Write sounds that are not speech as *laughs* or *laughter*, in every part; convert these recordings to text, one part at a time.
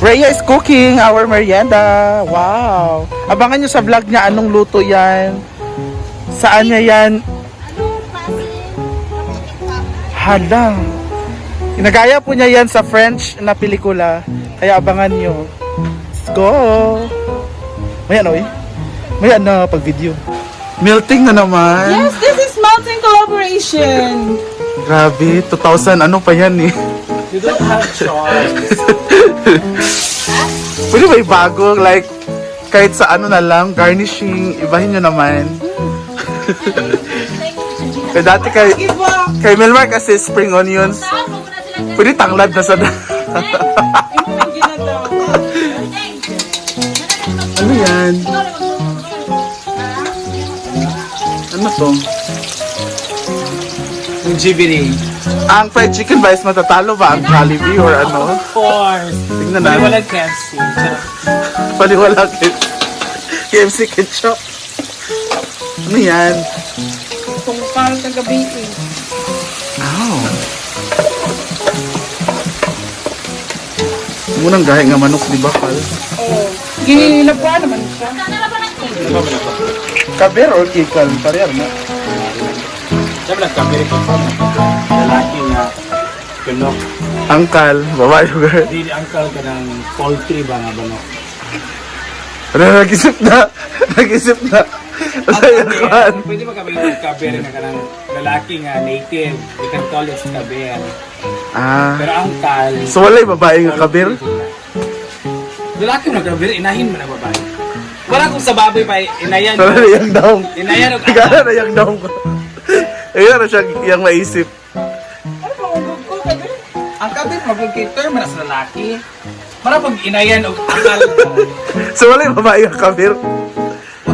Rhea is cooking our merienda. Wow. Abangan nyo sa vlog niya anong luto yan. Saan niya yan? Hala. Ginagaya po niya yan sa French na pelikula. Kaya abangan nyo. Let's go. May ano eh? May ano pag video. Melting na naman. Yes, this is melting collaboration. Grabe, 2000 ano pa yan eh. You don't have choice. *laughs* Pwede ba bago? Like, kahit sa ano na lang, garnishing, ibahin nyo naman. kaya *laughs* dati kay, kay Melmar kasi spring onions. Pwede tanglad na sa ano yan? Ano to? Yung GBD. Ang fried chicken ba is matatalo ba ang Jollibee or ano? Of course. Tingnan Wala natin. wala KFC. Paliwala KFC ketchup. Ano yan? Tungkal kagabi eh. Oh. Munang gahe nga manok, di ba, Kal? Oh. Ginilabwa naman siya. Kaber or kikal? Parehar na. Sabi lang kami rin lalaki nga kunok. Angkal, babae sugar. Di uncle ka ng poultry ba nga ba no? Ano, nag-isip na. Nag-isip na. Sayang kan. Pwede ba kami ng kaber ka ng lalaki nga native. You can call it kaber. Ah. Pero uncle, So wala'y babae nga kabir? Lalaki mo kaber, inahin mo na babae. Wala kung sa baboy pa, inayan Wala na yung daong. Inayan o Gana na yung daong ko. Ayun na siya yung maisip. Ano ba ugog ko kagabi? Ang mo na sa lalaki. Para pag inayan o akal. *laughs* So wala'y babae nga kabir?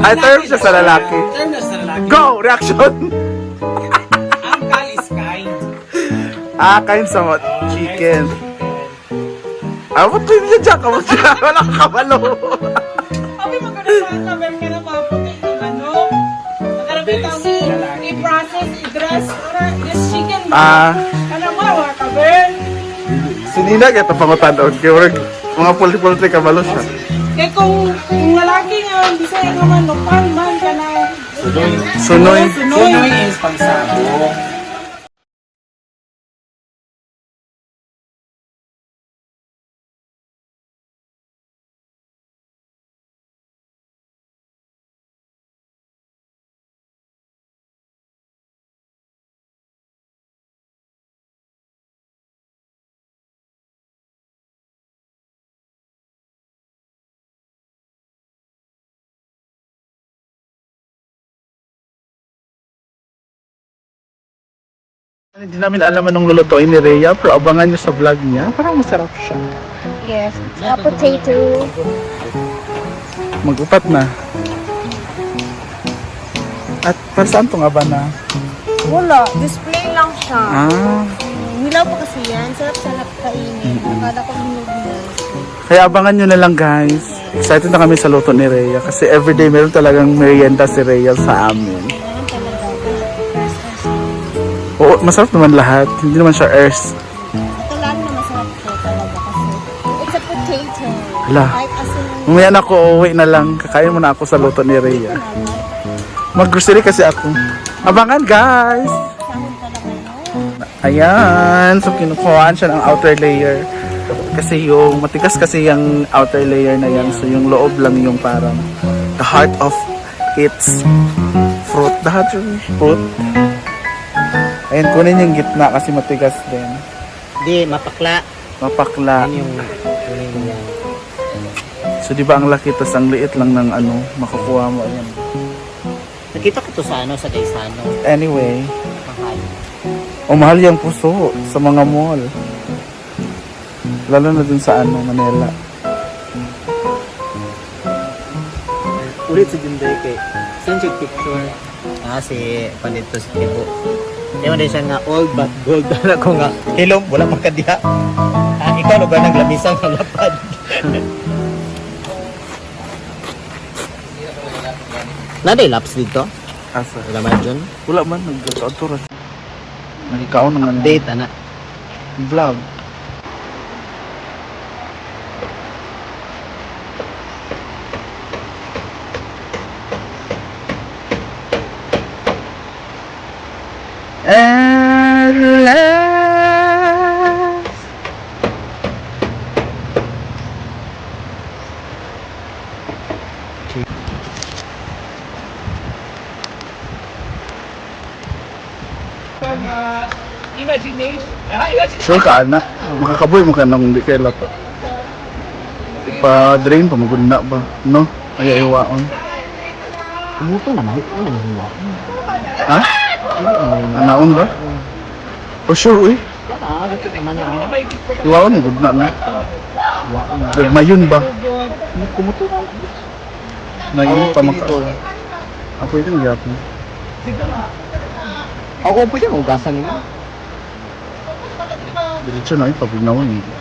Ay, term siya sa lalaki. Term na sa lalaki. Go! Reaction! Uncle is kind. Ah, kain sa mga chicken. Ah, ba't hindi dyan ka mo dyan? Wala ka kabalo. Abi maganda pa ka yes, chicken ba? Ah. Ano mo, wala ka Ben? Sinina kaya ito pangutan doon. Kaya work, mga pulti-pulti kabalo siya. Kaya kung, kung lalaki nga, hindi sa'yo naman, nupal man ka na. Sunoy. Sunoy. Sunoy is pangsabong. Hindi namin alam anong lulutuin ni Rhea, pero abangan nyo sa vlog niya. Parang masarap siya. Yes, a potato. Magupat na. At para saan to nga ba na? Wala, display lang siya. Ah, Hilaw pa kasi yan. Sarap-sarap kainin. Akala ko na. kaya abangan nyo na lang guys. Excited na kami sa luto ni Rhea kasi everyday meron talagang merienda si Rhea sa amin. Oo, masarap naman lahat. Hindi naman siya earth. Ito lang na masarap ko talaga kasi it's a potato. Hala. Kahit asin Mamaya na ako, uuwi na lang. Kakain muna ako sa luto ni Rhea. Mag-grocery kasi ako. Abangan guys! Ayan, so kinukuhaan siya ng outer layer. Kasi yung matigas kasi yung outer layer na yan. So yung loob lang yung parang the heart of its fruit. The heart of fruit. Ayan, kunin yung gitna kasi matigas din. Di, mapakla. Mapakla. Yan yung kunin yan. So di ba ang laki tas ang liit lang ng ano, makukuha mo. Ayan. Nakita ko to sa ano, sa Gaisano. Anyway, Mahal. o mahal yung puso sa mga mall. Lalo na dun sa ano, Manila. Ulit sa Junday kay. Saan picture? Ah, si Panito si Tibo. Mo din siya nga old but gold. *laughs* Dala ko nga, hilom, wala man ka diha. Ah, ikaw no ba naglamisang ng lapad? *laughs* Naday laps dito? Asa? Wala man dyan? Wala man, nagkauturan. Nagkakaon ng ano, Update, anak. vlog. Sure ka, na. Makakaboy mo ka nang di kay lato. Pa-drain pa, magunda ba? No? Ay, iwaon. Kumuto naman. Ano hiwa? Ha? Anaon ba? For sure. Ah, ito yan. Iwaon, good na na. Mayon ba? Kumuto na. Naging pa maka... Ako yung gyapon. Ako po siya, ugasan nila. Diretso na yung pabignawan eh.